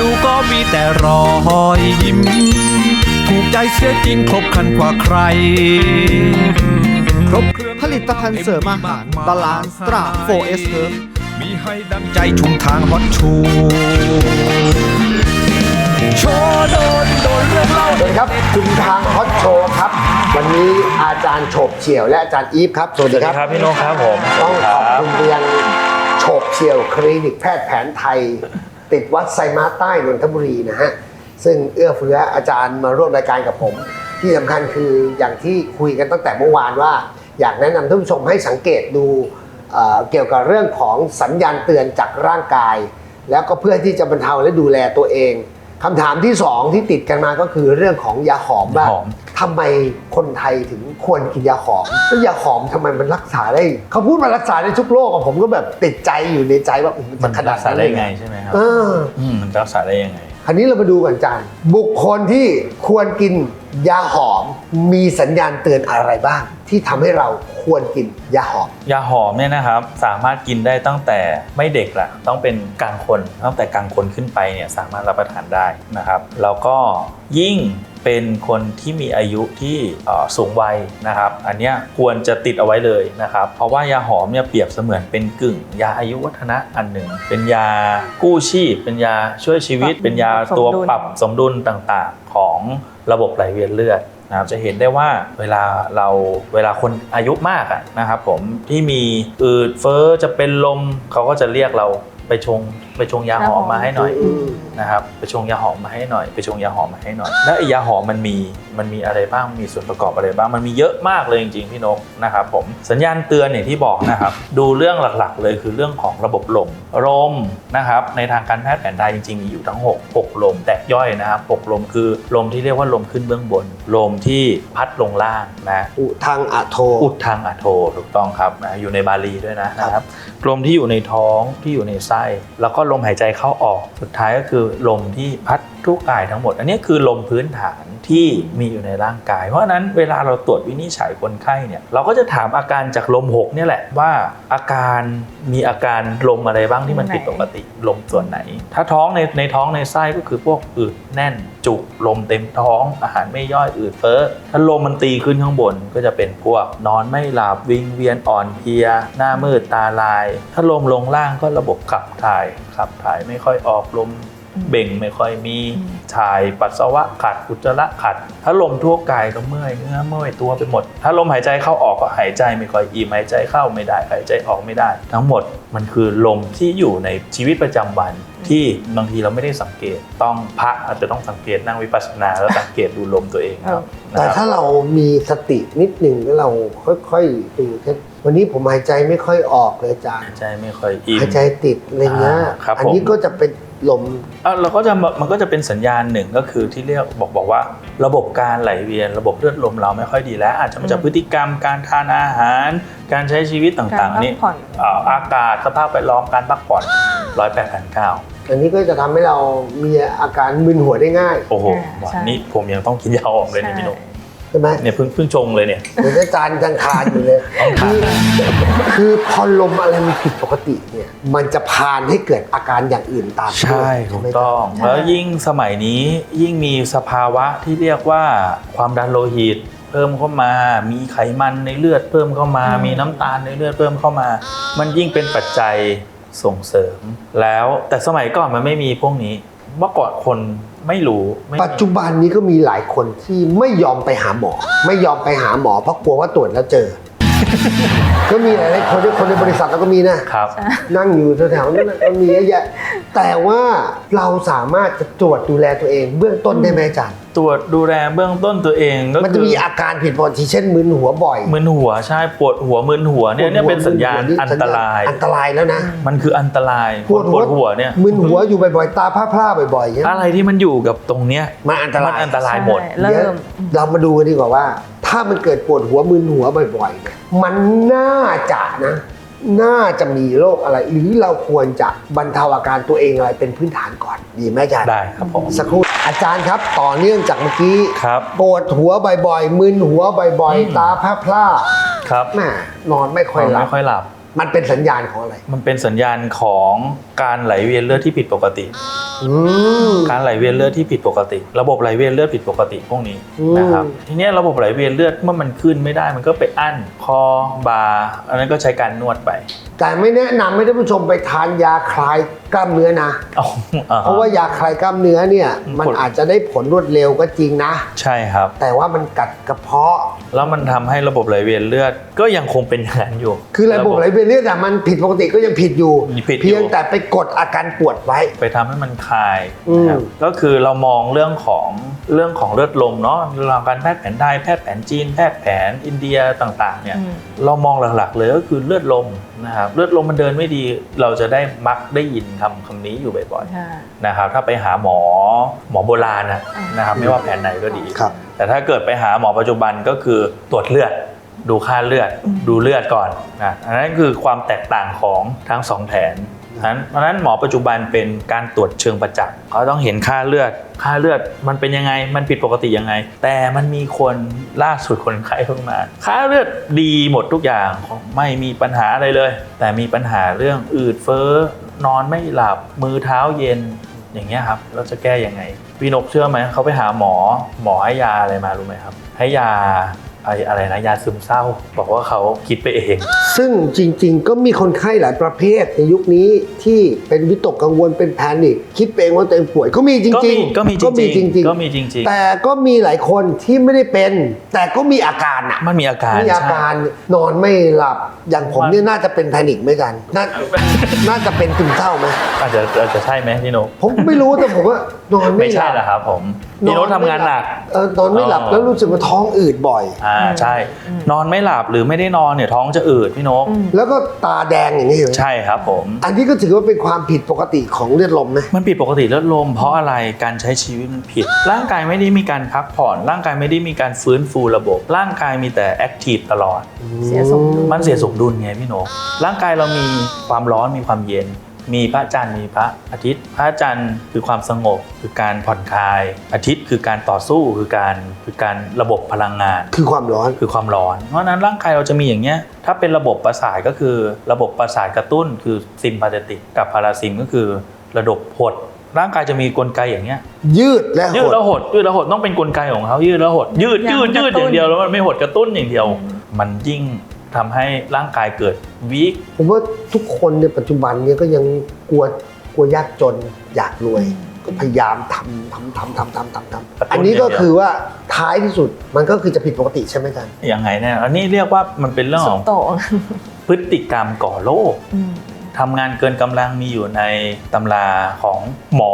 ดูก็มีแต่รอยยิ้ม ถูกใจเสียจริงครบครันกว่าใคร ครบเครื่องผลิตภัณฑ์เสริมอาหาร Balance Stra 4S Herb มีให้ดังใจชุมทางฮอตชูโชว์โดนโดนเรื่องเล่าสวัสดีครับชุมทางฮอตโชว์ครับ วันนี้อาจารย์โฉบเฉี่ยวและอาจารย์อีฟครับ สวัสดีครับครับพี่โนกครับผมต้องขอบคุณเรียนโฉบเฉี่ยวคลินิกแพทย์แผนไทย ติดวัดไซม้าใต้นนทบุรีนะฮะซึ่งเอื้อเฟื้ออาจารย์มาร่วมรายการกับผม ที่สำคัญคืออย่างที่คุยกันตั้งแต่เมื่อวานว่า อยากแนะนำท่านผู้ชมให้สังเกตดูเกี่ยวกับเรื่องของสัญญาณเตือนจากร่างกาย แล้วก็เพื่อที่จะบรรเทาและดูแลตัวเอง คำถามที่สองที่ติดกันมาก็คือเรื่องของยาหอมว่าหอม ทำไมคนไทยถึงควรกินยาหอมแล้วยาหอมทำไมมันรักษาได้ เขาพูดมารักษาได้ทุกโรคอะผมก็แบบติดใจอยู่ในใจว่าอุ๊ยมันจะขนารัดกษานั้นได้เลยเหรไงอใช่ไหมครับเออ อืมมันรักษาได้ยังไง คราวนี้เรามาดูกันจาร์บุคคลที่ควรกินยาหอมมีสัญญาณเตือนอะไรบ้าง ที่ทำให้เราควรกินยาหอม ยาหอมเนี่ยนะครับสามารถกินได้ตั้งแต่ไม่เด็กละต้องเป็นกลางคนตั้งแต่กลางคนขึ้นไปเนี่ยสามารถรับประทานได้นะครับแล้วก็ยิ่ง เป็นคนที่มีอายุที่เอ่อสูงวัยนะครับ อันเนี้ยควรจะติดเอาไว้เลยนะครับ เพราะว่ายาหอมเนี่ยเปรียบเสมือนเป็นกึ่ง ยาอายุวัฒนะอันหนึ่ง เป็นยากู้ชีพ เป็นยาช่วยชีวิต เป็นยาตัวปรับสมดุลต่างๆ ของระบบไหลเวียนเลือดนะครับจะเห็นได้ว่าเวลาเราเวลาคนอายุมากอะนะครับผมที่มีอืดเฟ้อจะเป็นลมเขาก็จะเรียกเราไปชง ไปชงยาหอมมาให้หน่อยอืมนะครับไปชงยาหอมมาให้หน่อย ไปชงยาหอมมาให้หน่อย แล้วไอ้ยาหอมมันมีมันมีอะไรบ้างมีส่วนประกอบอะไรบ้างมันมีเยอะมากเลยจริงๆพี่นกนะครับผมสัญญาณเตือนอย่างที่บอกนะครับ ดูเรื่องหลักๆ เลยคือเรื่องของระบบลมลมนะครับ ในทางการแพทย์แผนไทยจริงๆมีอยู่ทั้ง 6 6 ลมแตกย่อยนะครับ6ลมคือลมที่เรียกว่าลมขึ้นเบื้องบน ลมที่พัดลงล่างนะอุทางอะโท อุดทางอะโทถูกต้องครับนะอยู่ในบาลีด้วยนะนะครับลมที่อยู่ในท้องที่อยู่ในไส้แล้วก็ลมหายใจเข้าออกสุดท้ายก็คือลมที่พัดทุกกายทั้งหมด อันนี้คือลมพื้นฐาน ที่มีอยู่ในร่างกาย เพราะฉะนั้นเวลาเราตรวจวินิจฉัยคนไข้เนี่ยเราก็จะถามอาการจากลมหกเนี่ยแหละว่าอาการมีอาการลมอะไรบ้างที่มันผิดปกติลมส่วนไหน ถ้าท้องในในท้องในไส้ก็คือพวกอืดแน่นจุกลมเต็มท้องอาหารไม่ย่อยอืดเฟ้อถ้าลมมันตีขึ้นข้างบนก็จะเป็นพวกนอนไม่หลับวิงเวียนอ่อนเพลีย หน้ามืดตาลาย ถ้าลมลงล่างก็ระบบขับถ่ายขับถ่ายไม่ค่อยออกลม เบ่งไม่ค่อยมีถ่ายปัสสาวะขัดอุจจาระขัด ถ้าลมทั่วกายก็เมื่อยเนื้อเมื่อยตัวไปหมด ถ้าลมหายใจเข้าออกก็หายใจไม่ค่อยอิ่มหายใจเข้าไม่ได้หายใจออกไม่ได้ ทั้งหมดมันคือลมที่อยู่ในชีวิตประจำวันที่บางทีเราไม่ได้สังเกตต้องพระอาจจะต้องสังเกตนั่งวิปัสสนาแล้วสังเกตดูลมตัวเองครับแต่ถ้าเรามีสตินิดหนึ่งแล้วเราค่อยๆดูเช่ วันนี้ผมหายใจไม่ค่อยออกเลยอาจารย์หายใจไม่ค่อยอิ่ม หายใจติดอะไรเงี้ยอ่าครับอันี้ผมก็จะเป็นลม อะเราก็จะมันก็จะเป็นสัญญาณหนึ่งก็คือที่เรียกบอกบอกว่า ระบบการไหลเวียน ระบบเลือดลมเราไม่ค่อยดีแล้ว อาจจะมาจากพฤติกรรมการทานอาหาร การใช้ชีวิตต่างๆการพักนี่ผ่อน อ่าอากาศสภาพแวดล้อมการพักผ่อนร้อยแปดพันเก้าอันนี้ก็จะทำให้เรามีอาการมึนหัวได้ง่าย โอ้โหอ่าวันใช่ นี้ผมยังต้องกินยาออกเลยเนี่ยใช่พี่หนุ่ม ใช่ ไหมเนี่ยเพิ่งเพิ่งชงเลยเนี่ยเดี๋ยวอาจารย์ยังทานอยู่เลยต้องทานคือคือพอลมอะไรมันผิดปกติเนี่ยมันจะพานให้เกิดอาการอย่างอื่นตามมาด้วยถูกไหมต้องใช่แล้วยิ่งสมัยนี้ยิ่งมีสภาวะที่เรียกว่าความดันโลหิตเพิ่มเข้ามา มีไขมันในเลือดเพิ่มเข้ามา มีน้ำตาลในเลือดเพิ่มเข้ามา มันยิ่งเป็นปัจจัยส่งเสริมแล้วแต่สมัยก่อนมันไม่มีพวกนี้เมื่อก่อนคน ไม่รู้ไม่มีปัจจุบันนี้ก็มีหลายคนที่ไม่ยอมไปหาหมอ ไม่ยอมไปหาหมอเพราะกลัวว่าตรวจแล้วเจอ ก็มีหลายๆคนที่คนในบริษัทเราก็มีนะครับ นั่งอยู่แถวๆนั้นน่ะก็มีเยอะแยะแต่ว่าเราสามารถจะตรวจดูแลตัวเอง เบื้องต้นได้ไหมอาจารย์ ตรวจดูแลเบื้องต้นตัวเองก็มันคืจะอมีอาการผิดปกติเช่นมึนหัวบ่อยมึนหัวใช่ปวดหัวมึนหัวเนี่ยเนี่ยเป็นสัญญาณอันตราย อันตรายแล้วนะ มันคืออันตรายปวดหัวเนี่ยมึนหัวอยู่บ่อยๆ ตาพร่าๆบ่อยๆอย่างเงี้ยอะไรที่มันอยู่กับตรงเนี้ยมันอันตมัรานยอันตรายหมดใช่เริ่เดี๋ยวมเรามาดูกันดีกว่าว่า ถ้ามันเกิดปวดหัวมึนหัวบ่อยๆเนี่ยมันน่าจะนะ น่าจะมีโรคอะไร หรือเราควรจะบรรเทาอาการตัวเองอะไรเป็นพื้นฐานก่อน ดีไหมอาจารย์ได้ครับผม สักครู่อาจารย์ครับ ต่อเนื่องจากเมื่อกี้ครับปวดหัวบ่อยๆมึนหัวบ่อยอืมๆตาพร่าครับๆแม่นอนไม่ค่อยหลัไม่บค่อยหลับ มันเป็นสัญญาณของอะไร มันเป็นสัญญาณของการไหลเวียนเลือดที่ผิดปกติอืมการไหลเวียนเลือดที่ผิดปกติ ระบบไหลเวียนเลือดผิดปกติพวกนี้อืมนะครับ ทีเนี้ยระบบไหลเวียนเลือดเมื่อมันขึ้นไม่ได้ มันก็ไปอั้นคอบ่าอันนั้นก็ใช้การนวดไป แต่ไม่แนะนำให้ท่านผู้ชมไปทานยาคลายกล้ามเนื้อนะ อ๋ออ่ฮเพราะว่ายาคลายกล้ามเนื้อเนี่ยมันผล อาจจะได้ผลรวดเร็วก็จริงนะ ใช่ครับ แต่ว่ามันกัดกระเพาะ แล้วมันทำให้ระบบไหลเวียนเลือดก็ยังคงเป็นอย่างนั้นอยู่ คือระบบไหลเวียนเลือดอะมันผิดปกติก็ยังผิดอยู่ ผิดอยู่ เพียงแต่ไปกดอาการปวดไว้ ไปทำให้มันคลายอืมนะครับก็คือเรามองเรื่องของเรื่องของเลือดลมเนาะเรื่องการแพทย์แผนไทยแพทย์แผนจีนแพทย์แผนอินเดียต่างๆเนี่ยอืม เรามองหลักๆเลยก็คือเลือดลมนะครับเลือดลมมันเดินไม่ดี เราจะได้มักได้ยินคำคำนี้อยู่บ่อยค่ะๆนะครับถ้าไปหาหมอหมอโบราณนะนะครับไม่ว่าแผนไหนก็ดี ครับ แต่ถ้าเกิดไปหาหมอปัจจุบันก็คือตรวจเลือด ดูค่าเลือดดูเลือดก่อนนะอันนั้นคือความแตกต่างของทั้งสองแผนเพราะฉะนั้นเพราะฉะนั้นหมอปัจจุบันเป็นการตรวจเชิงประจักษ์เขาต้องเห็นค่าเลือด ค่าเลือดมันเป็นยังไง มันผิดปกติยังไง แต่มันมีคนล่าสุดคนไข้เพิ่งมา ค่าเลือดดีหมดทุกอย่างไม่มีปัญหาอะไรเลย แต่มีปัญหาเรื่องอืดเฟ้อนอนไม่หลับมือเท้าเย็นอย่างเงี้ยครับเราจะแก้ยังไงพี่นกเชื่อไหมเขาไปหาหมอหมอให้ยาอะไรมารู้ไหมครับ ให้ยา ไออะไรนะยาซึมเศร้า บอกว่าเขาคิดไปเอง ซึ่งจริงๆ ก็มีคนไข้หลายประเภทในยุคนี้ที่เป็นวิตกกังวลเป็นแพนิคคิดไปเองว่าตัวเองป่วยก็มีจก็ริมีงๆก็มีจริงจริงก็มีจริงแต่ก็มีหลายคนที่ไม่ได้เป็น แต่ก็มีอาการอะๆมันมีอาการมีอาใช่การนอนไม่หลับอย่างผมเนี่ยน่าจะเป็นแพนิคเหมือนกัน น่าน่าจะเป็นซึมเศร้าไหมอาจจะอาจจะใช่ไหมพี่นกผมไม่รู้แต่ผมว่านอนไม่ไม่หใช่ลับเหรอครับผมพี่นกทำงานหนักเออนอนไม่หลับอ๋อแล้วรู้สึกว่าท้องอืดบ่อยอ่าใช่ นอนไม่หลับหรือไม่ได้นอนเนี่ยท้องจะอืดพี่นกอืมแล้วก็ตาแดงอย่างนี้เหรอใช่ครับผม อันนี้ก็ถือว่าเป็นความผิดปกติของเลือดลมไหมมันผิดปกติเลือดลม เพราะอะไรการใช้ชีวิตมันผิด ร่างกายไม่ได้มีการพักผ่อน ร่างกายไม่ได้มีการฟื้นฟูระบบ ร่างกายมีแต่แอคทีฟตลอด เสียสมดุลมันเสียสมดุลไงพี่นก ร่างกายเรามีความร้อนมีความเย็น มีพระจันทร์มีพระอาทิตย์ พระจันทร์คือความสงบคือการผ่อนคลาย อาทิตย์คือการต่อสู้คือการคือการระบบพลังงาน คือความร้อนคือความร้อน เพราะฉะนั้นร่างกายเราจะมีอย่างเงี้ยถ้าเป็นระบบประสาทก็คือระบบประสาทกระตุ้น คือซิมพาเทติกกับพาราซิมก็คือระบบหดร่างกายจะมีกลไกอย่างเงี้ย ยืดและยืหดดแล้วหดยืดแล้วหดต้องเป็นกลไกของเขายืดแล้วหดยืดยืดยืดอย่างเดียวแล้วมันไม่หดกระตุ้นอย่างเดียว มันยิ่ง ทำให้ร่างกายเกิดวีคผมว่าทุกคนในปัจจุบันเนี่ยก็ยังกลัวกลัวยากจนอยากรวย ก็พยายามทำทำทำทำทำทำทำอันนี้ก็คือว่าท้ายที่สุดมันก็คือจะผิดปกติใช่ไหมอาจารย์ ยังไงเนี่ยอันนี้เรียกว่ามันเป็นเรื่องสุขดองโต่งพฤติกรรมก่อโรคอืมทำงานเกินกำลังมีอยู่ในตำราของหมอ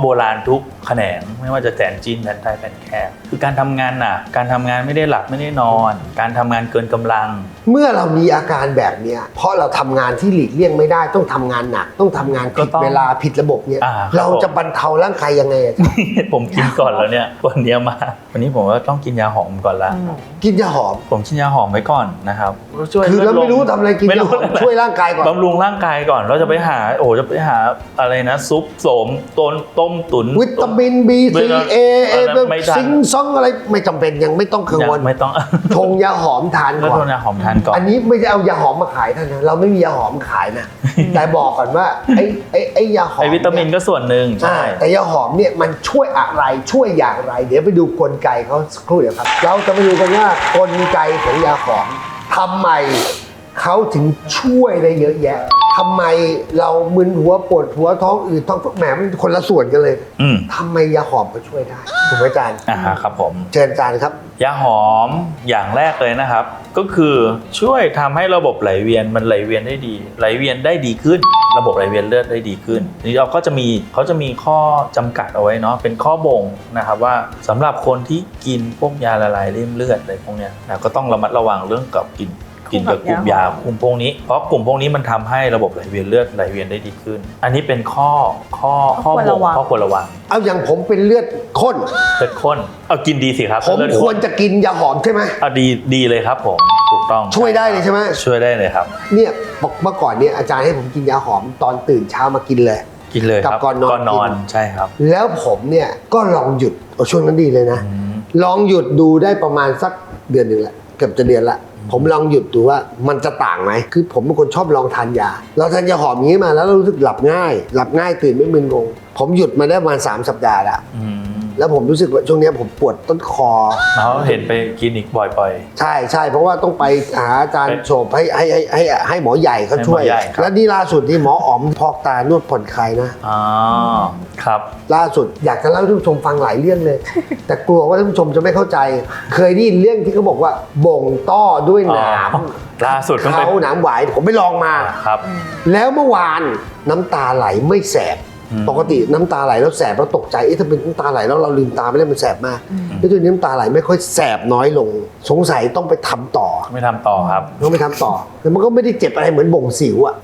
โบราณทุกแขนง ไม่ว่าจะแผนจีนแผนไทยแผนแขกคือการทำงานหนักการทำงานไม่ได้หลับไม่ได้นอน การทำงานเกินกำลังเมื่อเรามีอาการแบบเนี้ยเพราะเราทำงานที่หลีกเลี่ยงไม่ได้ต้องทำงานหนัก ต้องทำงานก็ผิดต้องเวลาผิดระบบเนี่ยอ่าครับเราจะบรรเทาร่างกายยังไงอาจารย์ผมกินก่อนแล้วเนี่ยวันเนี้ยมา วันนี้ผมก็ต้องกินยาหอมก่อนละอืมกินยาหอม ผมกินยาหอมไว้ก่อนนะครับช่วยคือเราไม่รู้ลดลทำอะไรกินไม่ยารู้หอมช่วยร่างกายก่อนบำรุงร่างกายก่อนเราจะไปหาโอ้จะไปหาอะไรนะ ซุปโสมต้นต้มตุ๋นวิตามิน B ไม่ C ต้อง A เออันนั้นไม่ทันซิงซองอะไรไม่จำเป็นยังไม่ต้องกังยัวลงไม่ต้องชงยาหอมทานก็ก่อโทนนยาหอมทานก่อน อันนี้ไม่ได้เอายาหอมมาขายท่านนะเราไม่มียาหอมขายนะแต่บอกก่อนว่าไอ้ไอ้ไอ้ยาหอมไอวิตามินเยก็ส่วนหนึ่งอ่าใช่แต่ยาหอมเนี่ยมันช่วยอะไรช่วยอย่างไร เดี๋ยวไปดูกลไกเขาสักครู่เดียวครับ เราจะไปดูกันว่ากลไกของยาหอมทำไมเขาถึงช่วยได้เยอะแยะ ทำไมเรามึนหัวปวดหัวท้องอืดท้องแหมมันคนละส่วนกันเลยอืม ทำไมยาหอมเขาช่วยได้ถูกไหมอาจารย์อ่าฮะครับผม เชิญอาจารย์ครับ ยาหอมอย่างแรกเลยนะครับ ก็คือช่วยทำให้ระบบไหลเวียนมันไหลเวียนได้ดี ไหลเวียนได้ดีขึ้น ระบบไหลเวียนเลือดได้ดีขึ้นนี่เราก็จะมีเขาจะมีข้อจำกัดเอาไว้เนาะเป็นข้อบ่งนะครับว่าสำหรับคนที่กินพวกยาละลายริ่มเลือดอะไรพวกเนี้ยนะก็ต้องระมัดระวังเรื่องกับกิน กินกับกลุ่มยากลุ่มพวกนี้เพราะกลุ่มพวกนี้มันทำให้ระบบไหลเวียนเลือดไหลเวียนได้ดีขึ้น อันนี้เป็นข้อข้อข้อข้อควรบ่ระงวังข้อควรระวัง เอาอย่างผมเป็นเลือดข้นเลือดข้นเอากินดีสิครับผมเลือดคข้วนรจะกินยาหอมใช่ไหมเอาดีดีเลยครับผมถูกต้องช่วยได้เลยใช่ไหมช่วยได้เลยครับ เนี่ยบอกเมื่อก่อนเนี่ยอาจารย์ให้ผมกินยาหอมตอนตื่นเช้ามากินเลยกินเลยครับกับก่อนนอนก่อนนอนกินใช่ครับ แล้วผมเนี่ยก็ลองหยุดโอ้ช่วงนั้นดีเลยนะอืมลองหยุดดูได้ประมาณสักเดือนหนึ่งแหละเกือบจะเดือนละ ผมลองหยุดดูว่ามันจะต่างไหมคือผมเป็นคนชอบลองทานยา เราทานยาหอมนี้มาแล้วเรารู้สึกหลับง่าย หลับง่ายตื่นไม่มึนงง ผมหยุดมาได้ประมาณ3สัปดาห์ละ แล้วผมรู้สึกว่าช่วงเนี้ยผมปวดต้นคอแล้วเห็นไปคลินิกบ่อย ใช่ใช่เพราะว่าต้องไปหาอาจารย์ไปโฉบให้ให้ให้ให้ให้หมอใหญ่เขาช่วย ให้หมอใหญ่ครับ แล้วนี่ล่าสุดที่หมออ๋อมพอกตานวดผ่อนคลายนะ ๆอ๋อครับ ล่าสุดอยากจะเล่าให้ท่านผู้ชมฟังหลายเรื่องเลย แต่กลัวว่าท่านผู้ชมจะไม่เข้าใจ เคยได้ยินเรื่องที่เขาบอกว่าบ่งต้อด้วยหนามอ๋อล่าสุดเพิ่งไป เขาหนามหวายผมไปลองมา ครับ แล้วเมื่อวานน้ำตาไหลไม่แสบอืม ปกติน้ำตาไหลแล้วแสบเราตกใจเอ๊ะถ้าเป็นน้ำตาไหลแล้วเราลืมตาไม่ได้มันแสบมากแล้วตัวนี้น้ำตาไหลไม่ค่อยแสบน้อยลง สงสัยต้องไปทำต่อไม่ทำต่อครับต้องไปทำต่อแต่มันก็ไม่ได้เจ็บอะไรเหมือนบ่งสิวอะ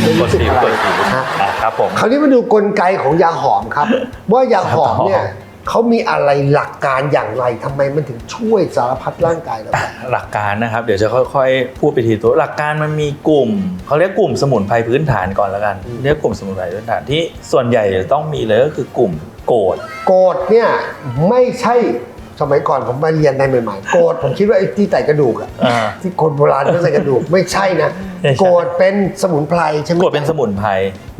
ไม่กรู้ดสึกสิวอะไรกดสิวฮะอะครับผมคราวนี้มาดูกลไกของยาหอมครับ ว่ายาหอมเนี่ย เขามีอะไรหลักการอย่างไรทำไมมันถึงช่วยสารพัดร่างกายเราได้หลักการนะครับ เดี๋ยวจะค่อยๆ พูดไปทีตัวหลักการมันมีกลุ่มเขาเรียกกลุ่มสมุนไพรพื้นฐานก่อนแล้วกัน เรียกกลุ่มสมุนไพรพื้นฐานที่ส่วนใหญ่จะต้องมีเลยก็คือกลุ่มโกดโกดเนี่ยไม่ใช่ สมัยก่อนผมมาเรียนในใหม่ๆ โกดผมคิดว่าไอ้ที่ใส่กระดูกอะอ่า ที่คนโบราณเขาใส่กระดูกไม่ใช่นะ ไม่ใช่ โกดเป็นสมุนไพรใช่ไหมโกดเป็นสมุนไพร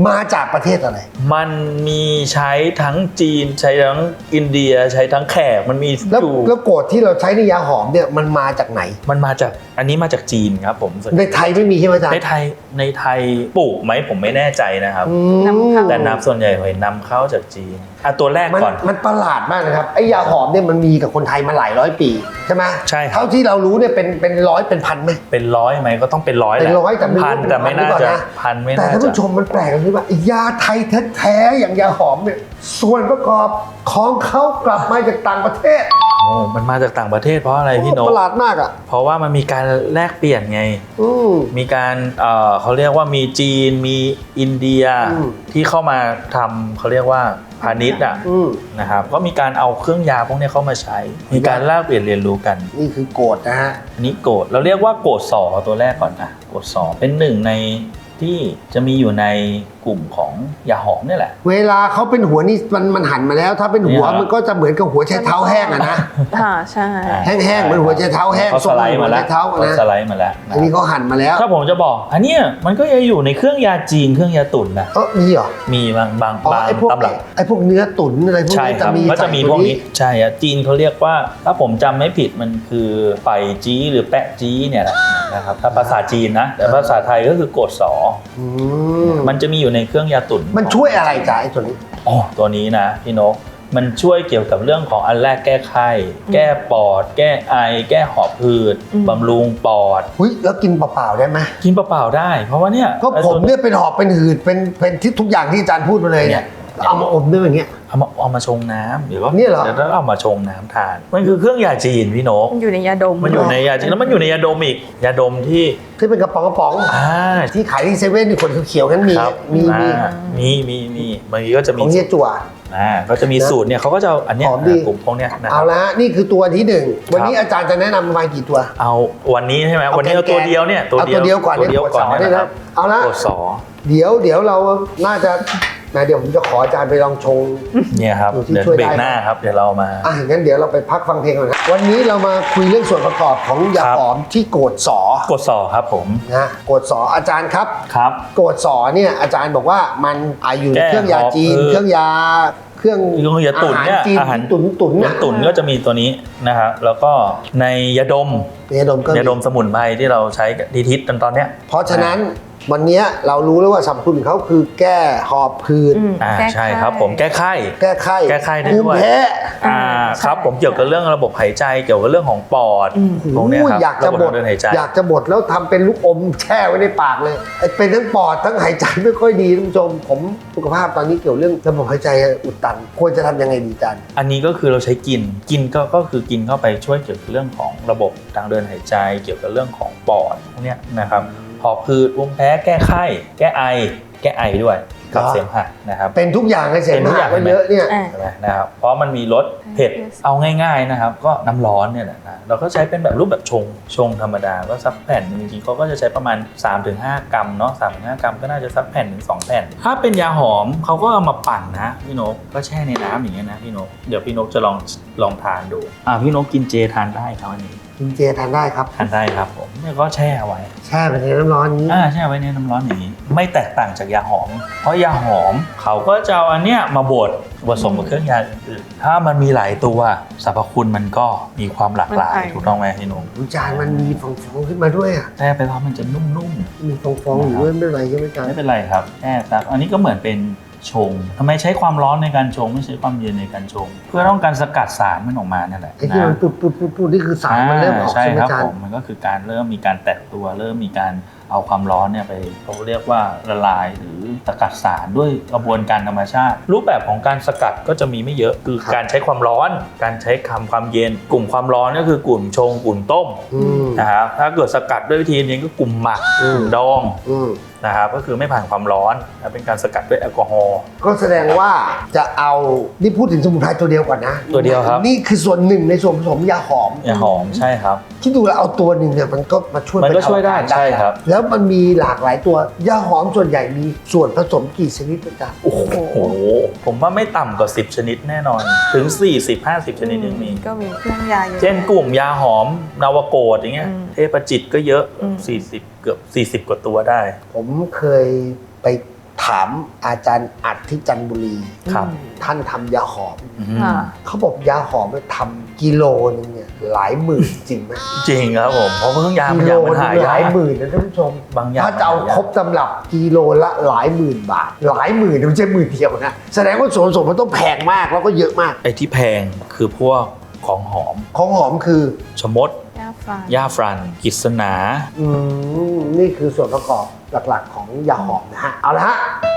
มาจากประเทศอะไร มันมีใช้ทั้งจีนใช้ทั้งอินเดียใช้ทั้งแขกมันมีแล้วอยู่แล้วโกดที่เราใช้ในยาหอมเนี่ยมันมาจากไหน มันมาจากอันนี้มาจากจีนครับผมส่วนในไทยไม่มีใช่ไหมอาจารในย์ไทยในไทยปลูกไหมผมไม่แน่ใจนะครับ อืมนำเข้าแต่น้ำส่วนใหญ่เห็นนำเข้าจากจีน อะตัวแรกมันก่อน มันประหลาดมากนะครับไอ้ยาหอมเนี่ยมันมีกับคนไทยมาหลายร้อยปีใช่ไหมใช่ครับ เท่าที่เรารู้เนี่ยเป็นเป็นร้อยเป็นพันไหม เป็นร้อยไหมก็ต้องเป็นร้อยแหเป็ละนร้อยแต่ไม่รู้พันเป็นแต่ไม่พันหรือน่าเปล่าจะนะพันไม่แต่น่าท่านจะ ผู้ชมมันแปลกตรงที่ว่ายาไทยแท้ๆอย่างยาหอมเนี่ยส่วนประกอบของเขากลับมาจากต่างประเทศ โอ้มันมาจากต่างประเทศเพราะอะไรพี่นโอ้กประหลาดมากอะ เพราะว่ามันมีการแลกเปลี่ยนไง อืมมีการเอ่อเขาเรียกว่ามีจีนมีอินเดียอืมที่เข้ามาทำเขาเรียกว่าพาณิชย์อะอืมนะครับก็มีการเอาเครื่องยาพวกนี้เข้ามาใช้ มีการแลกเปลี่ยนเรียนรู้กัน นี่คือโกดนะฮะอันนี้โกดเราเรียกว่าโกดสอตัวแรกก่อนนะโกดสอเป็นหนึ่งใน ที่จะมีอยู่ในกลุ่มของยาหอมเนี่ยแหละ เวลาเขาเป็นหัวนี่มันมันหันมาแล้ว ถ้าเป็นหัวเนี่ย มันก็จะเหมือนกับหัวใช้เท้าแห้งอะนะ ค่ะใช่ แห้งๆเหมือนหัวใจเท้าแห้งเขาสไลด์มาแล้วทรงเหมือนหัวใจเท้าอะนะเขาสไลด์มาแล้วนะอันนี้เขาหันมาแล้วถ้าผมจะบอก อันเนี้ยมันก็ยังอยู่ในเครื่องยาจีนเครื่องยาตุ๋นนะเออมีเหรอมีบางบางอ๋อบางไอ้พวกตำรับ ไอ้พวกเนื้อตุ๋นอะไรพวกใช่นี้คจะรับมีก็จะมีใส่พวกตันี้ใช่อะจีนเขาเรียกว่า ถ้าผมจำไม่ผิดมันคือไปจี้หรือแปะจี้เนี่ยแหละ นะครับถ้าภาษาจีนนะแต่ภาษาไทยก็คือโกดสออืมมันจะมีอยู่ในเครื่องยาตุ๋นมันช่วยอะไรจ้ะไอ้ตัวนี้อ๋อตัวนี้นะพี่นกมันช่วยเกี่ยวกับเรื่องของอันแรกแก้ไข้แก้ปอด แก้ไอ แก้หอบหืดบำรุงปอดหุ้ยแล้วกินเปล่าๆได้ไหมกินเปล่าๆได้ เพราะว่าเนี่ยก็ผมเนี่ยเป็นหอบเป็นหืดเป็นเป็นที่ทุกอย่างที่อาจารย์พูดมาเลยเนี่ยเอามาอมด้วยอย่างเงี้ย เอามาเอามาชงน้ำเดี๋ยวก็เนี่ยเหรอเดี๋ยวเอามาชงน้ำทาน มันคือเครื่องยาจีนพี่นก มันอยู่ในยาดมมันอยู่ในยาจีนแล้วมันอยู่ในยาดมอีกยาดมที่ที่เป็นกระป๋องกระป๋องอ่าที่ขายที่เซเว่นนี่คนเขียวๆกันมีครับมีมีอ่ามีมีมีบางทีก็จะขมีองเฮียจั่ว อ่าก็จะมีสูตรเนี่ยเขาก็จะเอาอันเนี้ยหอมดี กลุ่มพวกเนี้ยนะคเอารับ ละนี่คือตัวที่หนึ่งวันนี้อาจารย์จะแนะนำประมาณกี่ตัว เอาวันนี้ใช่ไหมเอาวันนี้เอาตัวแกนๆเดียวเนี่ยตัวเอาตัวเดียวก่อนตัวเดียวก่อนเนี่ยเนี่ยนะครับเอาละกดสอ เดี๋ยวเดี๋ยวเราน่าจะ นะเดี๋ยวผมจะขออาจารย์ไปลองชง เนี่ยครับอยู่ที่เดี๋ยวช่วยเบรกได้หน้าครับ เดี๋ยวเรามา อะงั้นเดี๋ยวเราไปพักฟังเพลงก่อนนะวันนี้เรามาคุยเรื่องส่วนประกอบของยาครับหอมที่โกดสอกดสอครับผมนะโกดสออาจารย์ครับ ครับ โกดสอเนี่ยอาจารย์บอกว่ามันอาอยู่ในแก้เครื่องยาจีนหอบหืดเครื่องยาเครื่องเครื่องยาตุ๋นเนี่ยอาหารจีนอาหารที่ตุ๋นตุ๋นน้ำน่ะตุ๋นก็จะมีตัวนี้นะครับแล้วก็ในยาดมยาดมก็มียาดมสมุนไพรที่เราใช้กับดีทิศตอนตอนเนี้ยเพราะฉะนั้น วันเนี้ยเรารู้แล้วว่าสรรพคุณของเขาคือแก้หอบหืดอืมอ่าแก้ใช่ไข้ครับ ผมแก้ไข้ แก้ไข้แก้ไข้ได้ภูมิด้วยแพ้อ่าใช่ครับผมเกี่ยวกับเรื่องระบบหายใจเกี่ยวกับเรื่องของปอดอืมตรงเนี้ยครับโอ้ยอยากจะระบบบดทางเดินหายใจอยากจะบดแล้วทำเป็นลูกอมแช่ไว้ในปากเลยไอ้เป็นทั้งปอดทั้งหายใจไม่ค่อยดีท่านผู้ชมผมสุขภาพตอนนี้เกี่ยวเรื่องระบบหายใจอุดตัน ควรจะทำยังไงดีอาจันอันนี้ก็คือเราใช้กินกินก็ก็คือกินเข้าไปช่วยเกี่ยวกับเรื่องของระบบทางเดินหายใจ เกี่ยวกับเรื่องของปอดพวกเนี้ยนะครับ หอบหืดภูมิแพ้แก้ไข้ แก้ไอ แก้ไอด้วย กับเหรอเสมหะนะครับเป็นทุกอย่างเลยเสเป็นทุกอมาย่างก็เยอะเนี่ยอ่าใช่ไหมนะครับเพราะมันมีรสเผ็ดเอาง่ายๆนะครับ ก็น้ำร้อนเนี่ยแหละนะเราก็ใช้เป็นแบบรูปแบบชงชงธรรมดาก็สักแผ่นหนึ่งจริงๆเขาก็จะใช้ประมาณ 3-5 กรัมเนาะ3-5กรัมก็น่าจะสักแผ่นถึง2แผ่น ถ้าเป็นยาหอมเขาก็เอามาปั่นนะพี่นกก็แช่ในน้ำอย่างเงี้ยนะพี่นกเดี๋ยวพี่นกจะลองลองทานดูอ่าพี่นกกินเจทานได้ครับอันนี้กินเจทานได้ครับทานได้ครับผมเนี่ยก็แช่ไว้แช่ไปในน้ำร้อนนี้อ่าแช่ไว้ในน้ำร้อนอย่างนี้ ไม่แตกต่างจากยาหอม เพราะยาหอมเขาก็จะเอาอันเนี้ยมาบดผสมกับเครื่องยาอื่นๆถ้ามันมีหลายตัวสรรพคุณมันก็มีความหลากหลายมันไป ถูกต้องไหมพี่หนุ่มวิจารณ์มันมีฟองๆขึ้นมาด้วยอะแช่ไปแล้วมันจะนุ่มมีฟองๆอยู่ด้วยไม่เป็นไรใช่ไหมอาจารๆย์ไม่เป็นไรครับแช่ครับ อันนี้ก็เหมือนเป็นชงทำไมใช้ความร้อนในการชง ไม่ใช้ความเย็นในการชง เพื่อต้องการสกัดสารมันออกมานั่นแหละไอ้ที่มันปุดปุดปุดปุดนี่คือสารมันเริ่มออกใช่ใช่ไหมครับอาจารผย์มมันก็คือการเริ่มมีการแตกตัว เริ่มมีการ เอาความร้อนเนี่ยไปเขาเรียกว่าละลายหรือสกัดสารด้วยกระบวนการธรรมชาติ รูปแบบของการสกัดก็จะมีไม่เยอะคือการใช้ความร้อน การใช้คำความเย็น กลุ่มความร้อนก็คือกลุ่มชงกลุ่มต้มอืมนะครับถ้าเกิดสกัดด้วยวิธีนี้ก็กลุ่มหมักอืมดองอืม นะครับก็คือไม่ผ่านความร้อนและเป็นการสกัดด้วยแอลกอฮอล์ ก็แสดงว่าจะเอานี่พูดถึงสมุนไพรตัวเดียวก่อนนะตัวเดียวครับ นี่คือส่วนหนึ่งในส่วนผสมยาหอมยาหอมใช่ครับคิดดูแล้วเอาตัวหนึ่งเนี่ยมันก็มาช่วยมันก็บรรเทาช่วยได้อาการใช่ครับ แล้วมันมีหลากหลายตัวยาหอมส่วนใหญ่มีส่วนผสมกี่ชนิดอาจารย์โอ้โหผมว่าไม่ต่ำกว่า 10 ชนิดแน่นอนถึง 40-50 ชนิดยังมีก็มีเครื่องยาเยอะเช่นกลุ่มยาหอมนาวโกดอย่างเงี้ยอืมเทพจิตก็เยอะอืม40 เกือบ 40 กว่าตัวได้ ผมเคยไปถามอาจารย์อัดที่จันทบุรี ครับ ท่านทำยาหอมอืมอ่าเขาบอกยาหอมทำกิโลนึงเนี่ยหลายหมื่นจริงไหมจริงครับผมเพราะเครื่องยามันกิอโลย่างมันนึหางยาหลายกหมื่นนะท่านผู้ชม บางอย่างถ้าจะเอาครบตำรับกิโลละหลายหมื่นบาท หลายหมื่นไม่ใช่หมื่นเดียวนะ แสดงว่าส่วนผสมมันต้องแพงมากแล้วก็เยอะมาก ไอ้ที่แพงคือพวกของหอม ของหอมคือชมดยาฟานยาฟรันกิษณา อืมนี่คือส่วนประกอบ หลักๆ ของยาหอมนะฮะ เอาละฮะ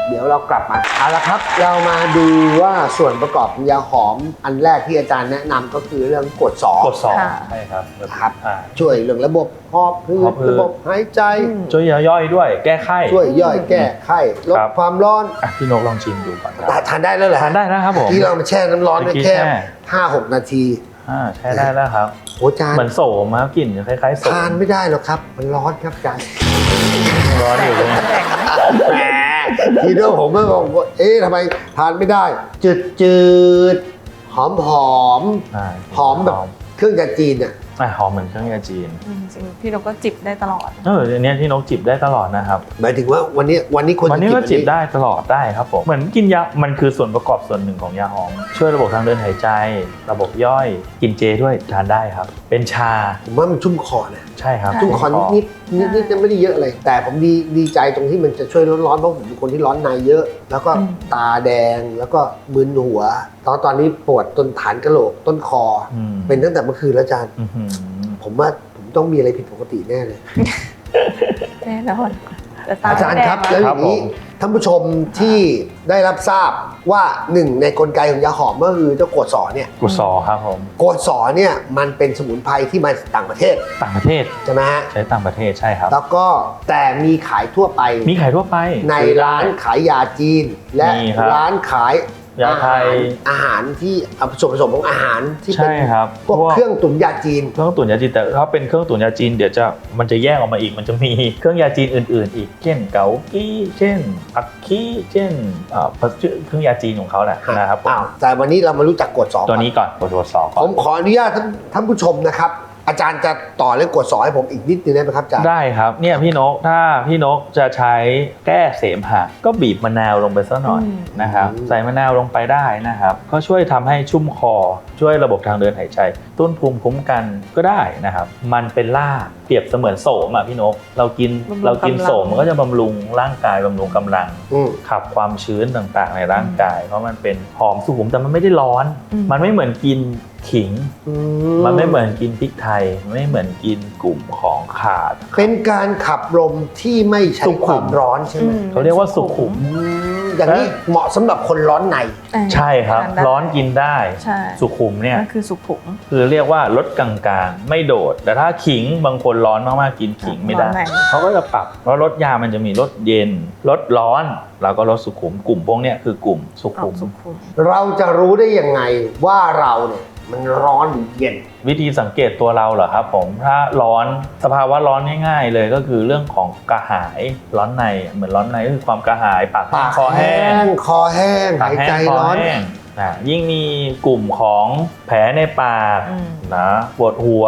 เดี๋ยวเรากลับมา เอาละครับ เรามาดูว่าส่วนประกอบของยาหอมอันแรกที่อาจารย์แนะนำก็คือเรื่องกรดสอกดสองค่ะ ใช่ครับครับ อ่า ช่วยเรื่องระบบหอบหืหอดบหืด ระบบหายใจอืมช่วยย่อยด้วย แก้ไข้ ช่วยย่อยแก้ไข้ลดครับ ความร้อนอะพี่นกลองชิมดูก่อนครับ ทานได้แล้วเหรอฮะทานได้นะครับผม ที่เรามาแช่น้ำร้อนไว้เมื่อกี้แค่แช่ ห้าหกนาทีอ่าใช้ได้แล้วครับ โอ้อาจารย์ เหมือนโสมครับกลิ่นจะคล้ายๆโสมทานไม่ได้หรอกครับ มันร้อนครับอาจารย์ ร้อนอยู่เลยแหมทีเดียวผมก็บอกว่าเอ๊ะทำไมทานไม่ได้ จืดจืดหอมหอมอ่าหอมแบบเครื่องยาจีนอะ อะหอมเหมือนเครื่องยาจีน อืมจริงพี่นกก็จิบได้ตลอด เอออันเนี้ยที่นกจิบได้ตลอดนะครับ หมายถึงว่าวันนี้วันนี้ควรวันจะนี้ก็จิบอัได้ตลอดได้ครับผม เหมือนกินยา มันคือส่วนประกอบส่วนหนึ่งของยาหอม ช่วยระบบทางเดินหายใจ ระบบย่อย กินเจด้วยทานได้ครับ เป็นชา ผมว่ามันชุ่มคอนะใช่ครับชุ่มคอนิดนิดนิดนิดๆไม่ได้เยอะเลย แต่ผมดีดีใจตรงที่มันจะช่วยลดร้อนเพราะผมเป็นคนที่ร้อนในเยอะ แล้วก็อืมตาแดงแล้วก็มึนหัวตอนตอนนี้ปวดต้นฐานกระโหลกต้นคอออืมเป็นตั้งแต่เมื่อคืนแล้วอาจารย์อื้อหือผมว่าผมต้องมีอะไรผิดปกติแน่เลย แน่นอนแต่ตาอาจารย์ครับแดงแล้วอย่างนี้ท่านผู้ชมที่ได้รับทราบว่าหนึ่งในกลไกของยาหอมก็คือเจ้าโกดสอเนี่ยกุศอครับผมโกดสอเนี่ยมันเป็นสมุนไพรที่มาจากต่างประเทศต่างประเทศใช่ไหมฮะใช้ต่างประเทศใช่ครับ แล้วก็แต่มีขายทั่วไป มีขายทั่วไป ในร้านขายยาจีน และมีครับ ร้านขาย ยาไทย อาหารที่เอาส่วนผสมของอาหารที่เป็นใช่ครับพวกเครื่องตุ๋นยาจีน เครื่องตุ๋นยาจีนแต่ถ้าเป็นเครื่องตุ๋นยาจีนเดี๋ยวจะมันจะแยกออกมาอีกมันจะมีเครื่องยาจีนอื่น ๆ อีก เช่นเกากี้เช่นอักกี้เช่นเอ่อเครื่องยาจีนของเขาแหละนะครับผมอ้าวแต่วันนี้เรามารู้จักกดสอตัวนี้ก่อนตัวตัวสอบก่ผอนมขออนุญาตท่านท่านผู้ชมนะครับ อาจารย์จะต่อเรื่องกดสอให้ผมอีกนิดนึงได้ไหมครับอาจารย์ ได้ครับเนี่ยพี่นกถ้าพี่นกจะใช้แก้เสมหะก็บีบมะนาวลงไปสักหน่อยอืม นะครับ อืม ใส่มะนาวลงไปได้นะครับ ก็ช่วยทำให้ชุ่มคอช่วยระบบทางเดินหายใจ ต้นภูมิคุ้มกันก็ได้นะครับ มันเป็นล่า เปรียบเสมือนโสมอะพี่นก เรากินบำรุงเรากินกำลัง โสมมันก็จะบำรุงร่างกายบำรุงกำลัง อืม ขับความชื้นต่างๆ ในร่างกาย เพราะมันเป็นหอมสุขุมแต่มันไม่ได้ร้อน อืม มันไม่เหมือนกินขิงอืมันไม่เหมือนกินพริกไทยไม่เหมือนกินกลุ่มของขาด เป็นการขับลมที่ไม่ใช้สุขุม ความร้อนใช่ไหมอืมเขาเรียกว่าสุขุม อืมอย่างนี้เหมาะสำหรับคนร้อนในอ่าใช่ครับ ทาได้ ร้อนกินได้ ใช่ สุขุมเนี่ยนั่นคือสุขุม คือเรียกว่าลดกลางๆ ไม่โดด แต่ถ้าขิงบางคนร้อนมากๆกินขิงไม่ได้ ร้อนในเขาก็จะปรับเพราะรสยามันจะมีรสเย็นรสร้อน แล้วก็รสสุขุมกลุ่มพวกเนี้ยคือกลุ่มสุออขุกม สุขุมเราจะรู้ได้ยังไงว่าเราเนี่ยมันร้อนหรือเย็น วิธีสังเกตตัวเราเหรอครับผมถ้าร้อนสภาวะร้อนง่ายๆเลยก็คือเรื่องของกระหายร้อนในเหมือนร้อนในก็คือความกระหายปากแห้ปางกคอแห้งคอแห้งปากหายแห้ใจงคอร้อนแห้ง อะยิ่งมีกลุ่มของแผลในปากอืมนะปวดหัว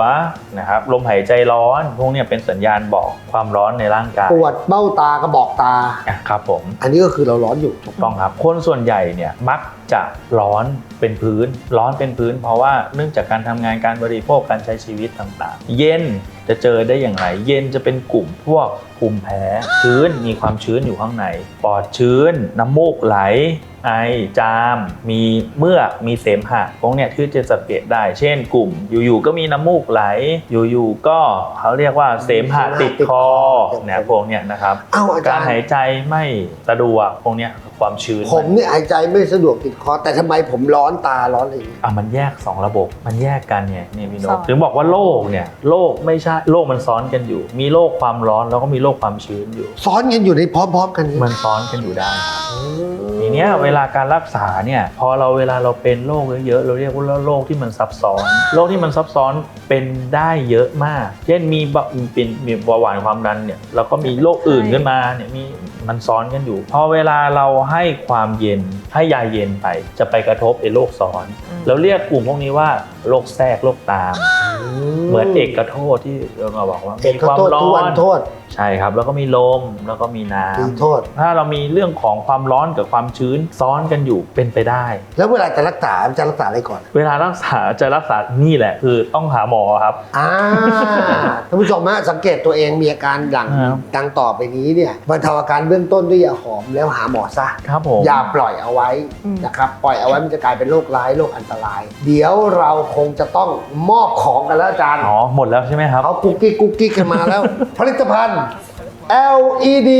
นะครับลมหายใจร้อนพวกเนี้ยเป็นสัญญาณบอกความร้อนในร่างกายปวดเบ้าตากระบอกตาอะครับผม อันนี้ก็คือเราร้อนอยู่ถูกต้องครับ คนส่วนใหญ่เนี่ยมักจะร้อนเป็นพื้น ร้อนเป็นพื้น เพราะว่าเนื่องจากการทำงานการบริโภคการใช้ชีวิตต่างๆ เย็นจะเจอได้อย่างไร เย็นจะเป็นกลุ่มพวกภูมิแพ้ชื้นมีความชื้นอยู่ข้างในปอดชื้น น้ำมูกไหล ไอจาม มีเมือกมีเสมหะพวกเนี้ยที่จะสังเกตได้ เช่นกลุ่ม อยู่ๆก็มีน้ำมูกไหล อยู่ๆก็เขาเรียกว่าเสมหะติดคอเนี่ยพวกเนี้ยนะครับเอ้าอาจารย์การหายใจไม่สะดวกพวกเนี้ยคือความชื้นผมเนี่ยหายใจไม่สะดวกติดคอ แต่ทำไมผมร้อนตาร้อนอะไรอย่างนี้อะมันแยก2ระบบ มันแยกกันไงนี่พี่นซ้กอน ถึงบอกว่าโลกเนี่ยโลกไม่ใช่โลกมันซ้อนกันอยู่ มีโลกความร้อนแล้วก็มีโลกความชื้นอยู่ ซ้อนกันอยู่ในพร้อม ๆ กันนี่มันซ้อนกันอยู่ได้ อืมที เนี้ยเวลาการรักษาเนี่ยพอเราเวลาเราเป็นโรคเยอะๆเราเรียกว่าโรคที่มันซับซ้อนโรคที่มันซับซ้อนเป็นได้เยอะมาก เช่นมีเบาเป็นมีเบาหวานความดันเนี่ยเราก็มีโรคอื่นขึ้นมาเนี่ยมีมันซ้อนกันอยู่ พอเวลาเราให้ความเย็นให้ยาเย็นไป จะไปกระทบไอ้โรคซ้อนเราเรียกกลุ่มพวกนี้ว่าโรคแทรกโรคตาม เหมือนเอกโทษที่เราบอกว่าเอกมีความโทษร้ทุกอวันนโทษ ใช่ครับ แล้วก็มีลมแล้วก็มีน้ตีโทษำถ้าเรามีเรื่องของความร้อนกับความชื้นซ้อนกันอยู่เป็นไปได้ แล้วเวลาจะรักษาจะรักษาอะไรก่อน เวลารักษาจะรักษานี่แหละ คือต้องหาหมอครับ อ่า ท่านผู้ชมฮะสังเกตตัวเองมีอาการดังครับ ดังต่อไปนี้เนี่ยบรรเทาอาการเบื้องต้นด้วยยาหอมแล้วหาหมอซะ ครับผมอย่าปล่อยเอาไว้อืม นะครับ ปล่อยเอาไว้มันจะกลายเป็นโรคร้ายโรคอันตราย เดี๋ยวเราคงจะต้องมอบของกันแล้วอาจารย์อ๋อหมดแล้วใช่ไหมครับ เขากุ๊กกิ๊กกุ๊กกิ๊กกันมาแล้ว ผลิตภัณฑ์ LED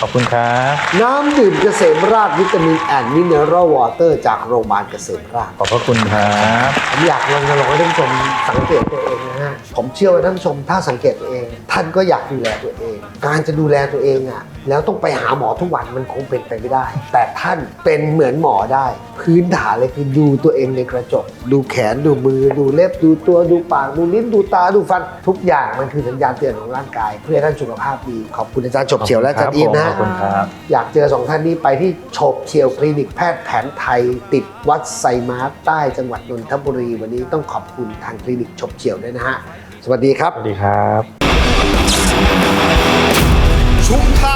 ขอบคุณครับ น้ำดื่มเกษมราชวิตามินแอนด์มิเนอรัลวอเตอร์จากโรงพยาบาลเกษมราช ขอบพระคุณครับ ผมอยากรณรงค์ให้ท่านผู้ชมสังเกตตัวเองนะฮะ ผมเชื่อว่าท่านผู้ชมถ้าสังเกตตัวเอง ท่านก็อยากดูแลตัวเอง การจะดูแลตัวเองอะแล้วต้องไปหาหมอทุกวันมันคงเป็นไปไม่ได้ แต่ท่านเป็นเหมือนหมอได้ พื้นฐานเลยคือดูตัวเองในกระจก ดูแขนดูมือ ดูเล็บดูตัวดูปากดูลิ้นดูตาดูฟัน ทุกอย่างมันคือสัญญาณเตือนของร่างกาย เพื่อให้ท่านสุขภาพดีขอบคุณอาจารย์จบเฉียวและอาจารย์อีทนะขอบคุณครับ อยากเจอสองท่านนี้ไปที่โฉบเฉียวคลินิกแพทย์แผนไทย ติดวัดไซมาร์ทใต้จังหวัดนนทบุรีวันนี้ต้องขอบคุณทางคลินิกโฉบเฉียวด้วยนะฮะสวัสดีครับ สวัสดีครับ ชุมทาง